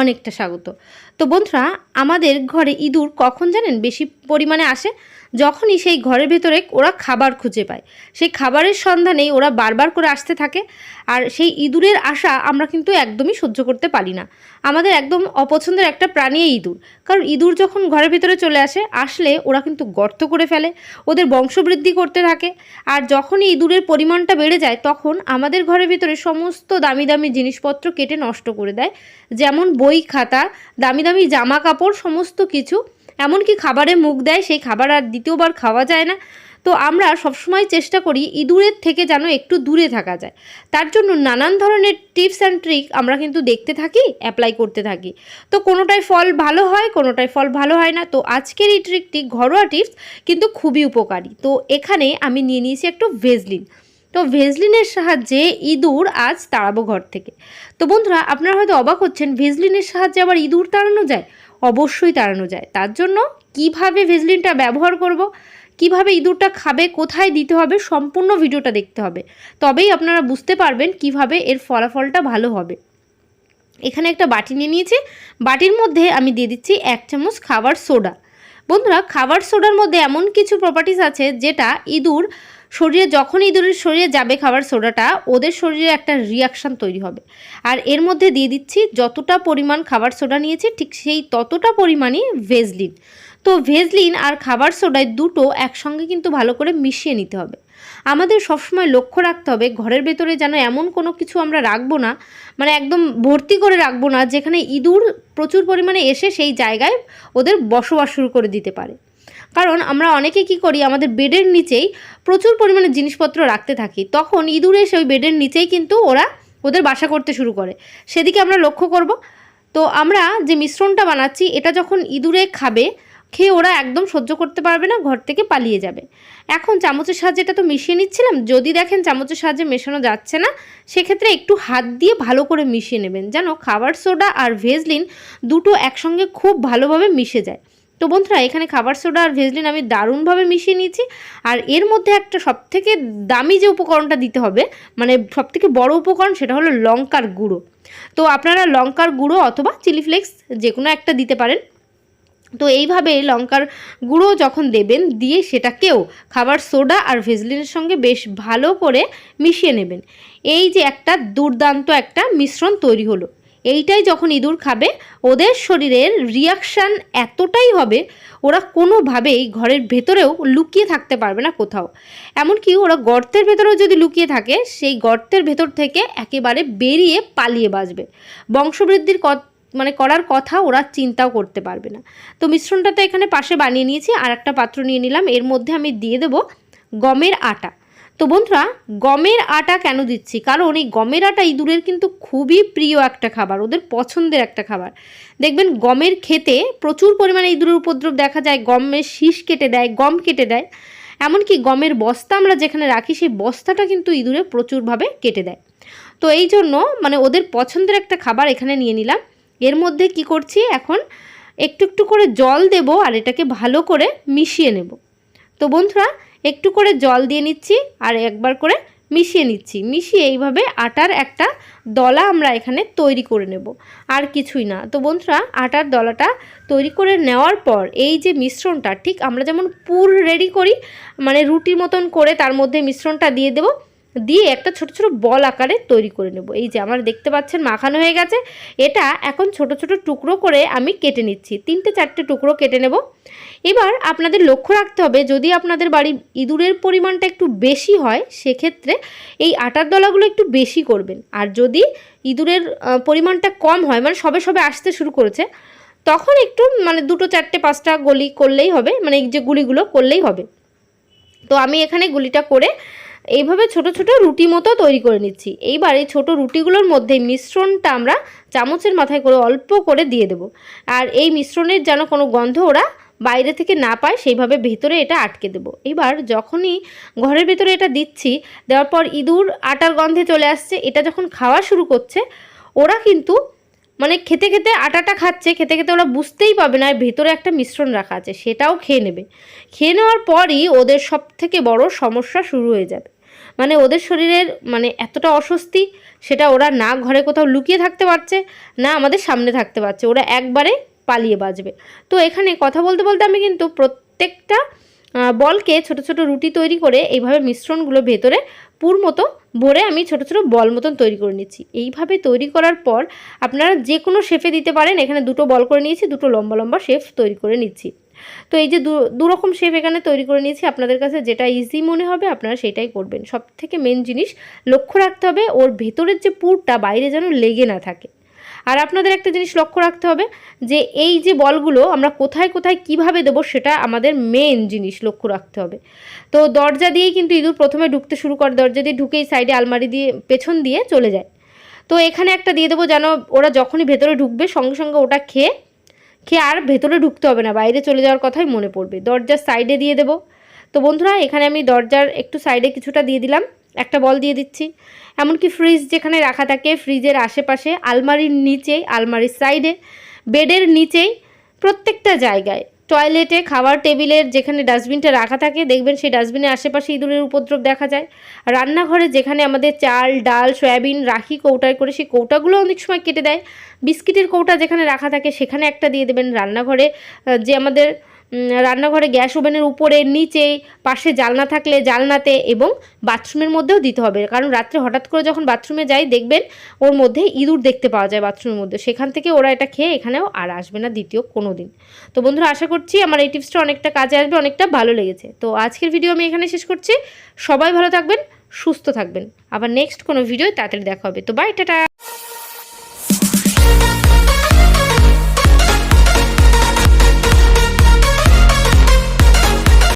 অনেকটা স্বাগত। তো বন্ধুরা, আমাদের ঘরে ইঁদুর কখন জানেন বেশি পরিমাণে আসে? যখনই সেই ঘরের ভেতরে ওরা খাবার খুঁজে পায়। সেই খাবারের সন্ধানেই ওরা বারবার করে আসতে থাকে। আর সেই ইঁদুরের আশা আমরা কিন্তু একদমই সহ্য করতে পারি না। আমাদের একদম অপছন্দের একটা প্রাণী ইঁদুর। কারণ ইঁদুর যখন ঘরের ভেতরে চলে আসে, আসলে ওরা কিন্তু গর্ত করে ফেলে, ওদের বংশবৃদ্ধি করতে থাকে। আর যখনই ইঁদুরের পরিমাণটা বেড়ে যায়, তখন আমাদের ঘরের ভিতরে সমস্ত দামি দামি জিনিসপত্র কেটে নষ্ট করে দেয়। যেমন বই, খাতা, দামি দামি জামা কাপড় সমস্ত কিছু। এমনকি খাবারে মুখ দেয়, সেই খাবার আর দ্বিতীয়বার খাওয়া যায় না। তো আমরা সবসময় চেষ্টা করি ইঁদুরের থেকে যেন একটু দূরে থাকা যায়। তার জন্য নানান ধরনের টিপস অ্যান্ড ট্রিক আমরা কিন্তু দেখতে থাকি, অ্যাপ্লাই করতে থাকি। তো কোনোটায় ফল ভালো হয় কোনোটায় ফল ভালো হয় না। তো আজকের এই ট্রিকটি ঘরোয়া টিপস, কিন্তু খুবই উপকারী। তো এখানে আমি নিয়ে নিয়েছি একটু ভেজলিন। তো ভেজলিনের সাহায্যে ইঁদুর আজ তাড়াবো ঘর থেকে। তো বন্ধুরা, আপনারা হয়তো অবাক হচ্ছেন, ভেজলিনের সাহায্যে আবার ইঁদুর তাড়ানো যায়? অবশ্যই তাড়ানো যায়। তার জন্য কীভাবে ভেজলিনটা ব্যবহার করব, কীভাবে ইঁদুরটা খাবে, কোথায় দিতে হবে, সম্পূর্ণ ভিডিওটা দেখতে হবে। তবেই আপনারা বুঝতে পারবেন কীভাবে এর ফলাফলটা ভালো হবে। এখানে একটা বাটি নিয়ে নিয়েছি। বাটির মধ্যে আমি দিয়ে দিচ্ছি এক চামচ খাবার সোডা। বন্ধুরা, খাবার সোডার মধ্যে এমন কিছু প্রপার্টিস আছে যেটা ইঁদুর শরীরে যখন ইঁদুরের শরীরে যাবে খাবার সোডাটা, ওদের শরীরে একটা রিয়াকশান তৈরি হবে। আর এর মধ্যে দিয়ে দিচ্ছি যতটা পরিমাণ খাবার সোডা নিয়েছি, ঠিক সেই ততটা পরিমাণই ভেজলিন তো ভেজলিন আর খাবার সোডায় দুটো একসঙ্গে কিন্তু ভালো করে মিশিয়ে নিতে হবে। আমাদের সবসময় লক্ষ্য রাখতে হবে ঘরের ভেতরে যেন এমন কোনো কিছু আমরা রাখব না মানে একদম ভর্তি করে রাখব না, যেখানে ইঁদুর প্রচুর পরিমাণে এসে সেই জায়গায় ওদের বসবাস শুরু করে দিতে পারে। কারণ আমরা অনেকে কি করি, আমাদের বেডের নিচেই প্রচুর পরিমাণে জিনিসপত্র রাখতে থাকি। তখন ইঁদুর এসে ওই বেডের নিচেই কিন্তু ওরা ওদের বাসা করতে শুরু করে। সেদিকে আমরা লক্ষ্য করব। তো আমরা যে মিশ্রণটা বানাচ্ছি, এটা যখন ইঁদুরে খাবে, খেয়ে ওরা একদম সহ্য করতে পারবে না, ঘর থেকে পালিয়ে যাবে। এখন চামচের সাহায্যে এটা তো মিশিয়ে নিচ্ছিলাম। যদি দেখেন চামচের সাহায্যে মেশানো যাচ্ছে না, সেক্ষেত্রে একটু হাত দিয়ে ভালো করে মিশিয়ে নেবেন। যেন খাবার সোডা আর ভেজলিন দুটো একসঙ্গে খুব ভালোভাবে মিশে যায়। তো বন্ধুরা, এখানে খাবার সোডা আর ভেজলিন আমি দারুণভাবে মিশিয়ে নিয়েছি। আর এর মধ্যে একটা সবথেকে দামি যে উপকরণটা দিতে হবে মানে সবথেকে বড় উপকরণ সেটা হলো লঙ্কার গুঁড়ো। তো আপনারা লঙ্কার গুঁড়ো অথবা চিলি ফ্লেক্স যে কোনো একটা দিতে পারেন। তো এইভাবে লঙ্কার গুঁড়ো যখন দেবেন, দিয়ে সেটাকেও খাবার সোডা আর ভেজলিনের সঙ্গে বেশ ভালো করে মিশিয়ে নেবেন। এই যে একটা দুর্দান্ত একটা মিশ্রণ তৈরি হলো। এইটাই যখন ইঁদুর খাবে, ওদের শরীরের রিয়াকশান এতটাই হবে, ওরা কোনোভাবেই ঘরের ভেতরেও লুকিয়ে থাকতে পারবে না কোথাও। এমনকি ওরা গর্তের ভেতরেও যদি লুকিয়ে থাকে, সেই গর্তের ভেতর থেকে একেবারে বেরিয়ে পালিয়ে বাঁচবে। বংশবৃদ্ধির মানে করার কথা ওরা চিন্তাও করতে পারবে না। তো মিশ্রণটা তো এখানে পাশে বানিয়ে নিয়েছি আর একটা পাত্র নিয়ে নিলাম। এর মধ্যে আমি দিয়ে দেবো গমের আটা। তো বন্ধুরা, গমের আটা কেন দিচ্ছি? কারণ এই গমের আটা ইঁদুরের কিন্তু খুবই প্রিয় একটা খাবার, ওদের পছন্দের একটা খাবার। দেখবেন, গমের খেতে প্রচুর পরিমাণে ইঁদুরের উপদ্রব দেখা যায়, গমের শীষ কেটে দেয়, গম কেটে দেয়। এমনকি গমের বস্তা আমরা যেখানে রাখি, সেই বস্তাটা কিন্তু ইঁদুরে প্রচুরভাবে কেটে দেয়। তো এই জন্য মানে ওদের পছন্দের একটা খাবার এখানে নিয়ে নিলাম। এর মধ্যে কি করছি এখন? একটু একটু করে জল দেব আর এটাকে ভালো করে মিশিয়ে নেব। তো বন্ধুরা একটু করে জল দিয়ে নিচ্ছি আর একবার করে মিশিয়ে নিচ্ছি। মিশিয়ে এইভাবে আটার একটা দলা আমরা এখানে তৈরি করে নেব। আর কিছুই না। তো বন্ধুরা, আটার দলাটা তৈরি করে নেওয়ার পর এই যে মিশ্রণটা, ঠিক আমরা যেমন পুর রেডি করি মানে রুটির মতন করে তার মধ্যে মিশ্রণটা দিয়ে দেবো। দিয়ে একটা ছোট ছোট বল আকারে তৈরি করে নেব। এই যে আমার দেখতে পাচ্ছেন মাখানো হয়ে গেছে। এটা এখন ছোট ছোট টুকরো করে আমি কেটে নিচ্ছি। তিনটে চারটে টুকরো কেটে নেব। এবার আপনাদের লক্ষ্য রাখতে হবে, যদি আপনাদের বাড়ি ইঁদুরের পরিমাণটা একটু বেশি হয়, সেক্ষেত্রে এই আটার দলাগুলো একটু বেশি করবেন। আর যদি ইঁদুরের পরিমাণটা কম হয় মানে সবে সবে আসতে শুরু করেছে, তখন একটু মানে দুটো চারটে পাঁচটা গলি করলেই হবে মানে এই যে গুলিগুলো করলেই হবে। তো আমি এখানে গুলিটা করে এইভাবে ছোট ছোট রুটি মতো তৈরি করে নিচ্ছি। এইবার এই ছোটো রুটিগুলোর মধ্যে মিশ্রণটা আমরা চামচের মাথায় করে অল্প করে দিয়ে দেব। আর এই মিশ্রণের যেন কোনো গন্ধ ওরা বাইরে থেকে না পায়, সেইভাবে ভেতরে এটা আটকে দেবো। এবার যখনই ঘরের ভেতরে এটা দিচ্ছি, দেওয়ার পর ইঁদুর আটার গন্ধে চলে আসছে, এটা যখন খাওয়া শুরু করছে, ওরা কিন্তু মানে খেতে খেতে আটাটা খাচ্ছে, খেতে খেতে ওরা বুঝতেই পাবে না ভেতরে একটা মিশ্রণ রাখা আছে, সেটাও খেয়ে নেবে। খেয়ে নেওয়ার পরই ওদের সব থেকে বড় সমস্যা শুরু হয়ে যাবে। মানে ওদের শরীরের মানে এতটা অস্বস্তি, সেটা ওরা না ঘরে কোথাও লুকিয়ে থাকতে পারছে, না আমাদের সামনে থাকতে পারছে। ওরা একবারে পালিয়ে বাজবে তো এখানে কথা বলতে বলতে আমি কিন্তু প্রত্যেকটা বলকে ছোট ছোট রুটি তৈরি করে এইভাবে মিশ্রণগুলো ভেতরে পুর মতো ভরে আমি ছোট ছোট বল মতন তৈরি করে নিচ্ছি। এইভাবে তৈরি করার পর আপনারা যে কোনো শেপে দিতে পারেন। এখানে দুটো বল করে নিয়েছি, দুটো লম্বা লম্বা শেপ তৈরি করে নিচ্ছি। তো এই যে দুরকম শেপ এখানে তৈরি করে নিয়েছি, আপনাদের কাছে যেটা ইজি মনে হবে, আপনারা সেটাই করবেন। সব থেকে মেন জিনিস, লক্ষ্য রাখতে হবে, ওর ভেতরের যে পুরটা বাইরে যেন লেগে না থাকে। আর আপনাদের একটা জিনিস লক্ষ্য রাখতে হবে, যে এই যে বলগুলো আমরা কোথায় কোথায় কীভাবে দেবো, সেটা আমাদের মেন জিনিস লক্ষ্য রাখতে হবে। তো দরজা দিয়েই কিন্তু ইঁদুর প্রথমে ঢুকতে শুরু করে, দরজা দিয়ে ঢুকেই সাইডে আলমারি দিয়ে পেছন দিয়ে চলে যায়। তো এখানে একটা দিয়ে দেবো যেন ওরা যখনই ভেতরে ঢুকবে, সঙ্গে সঙ্গে ওটা খেয়ে খেয়ে আর ভেতরে ঢুকতে হবে না, বাইরে চলে যাওয়ার কথাই মনে পড়বে। দরজার সাইডে দিয়ে দেব। তো বন্ধুরা, এখানে আমি দরজার একটু সাইডে কিছুটা দিয়ে দিলাম, একটা বল দিয়ে দিচ্ছি। এমনকি ফ্রিজ যেখানে রাখা থাকে ফ্রিজের আশেপাশে, আলমারির নিচেই, আলমারির সাইডে বেডের নিচেই প্রত্যেকটা জায়গায় টয়লেটে, খাবার টেবিলের যেখানে ডাস্টবিনটা রাখা থাকে, দেখবেন সেই ডাস্টবিনের আশেপাশে ইঁদুরের উপদ্রব দেখা যায়। রান্নাঘরে যেখানে আমাদের চাল, ডাল, সয়াবিন, রাখি কৌটায় করে সেই কৌটাগুলো অনেক সময় কেটে দেয়। বিস্কিটের কৌটা যেখানে রাখা থাকে, সেখানে একটা দিয়ে দেবেন রান্নাঘরে। যে আমাদের রান্নাঘরে গ্যাস ওভেনের উপরে, নিচে, পাশে জালনা থাকলে জালনাতে এবং বাথরুমের মধ্যেও দিতে হবে। কারণ রাত্রে হঠাৎ করে যখন বাথরুমে যাই, দেখবেন ওর মধ্যে ইঁদুর দেখতে পাওয়া যায় বাথরুমের মধ্যে। সেখান থেকে ওরা এটা খেয়ে এখানেও আর আসবে না দ্বিতীয় কোনো দিন। তো বন্ধুরা, আশা করছি আমার এই টিপসটা অনেকটা কাজে আসবে, অনেকটা ভালো লেগেছে। তো আজকের ভিডিও আমি এখানে শেষ করছি। সবাই ভালো থাকবেন, সুস্থ থাকবেন। আবার নেক্সট কোনো ভিডিও তাড়াতাড়ি দেখা হবে। তো বাই টাটা!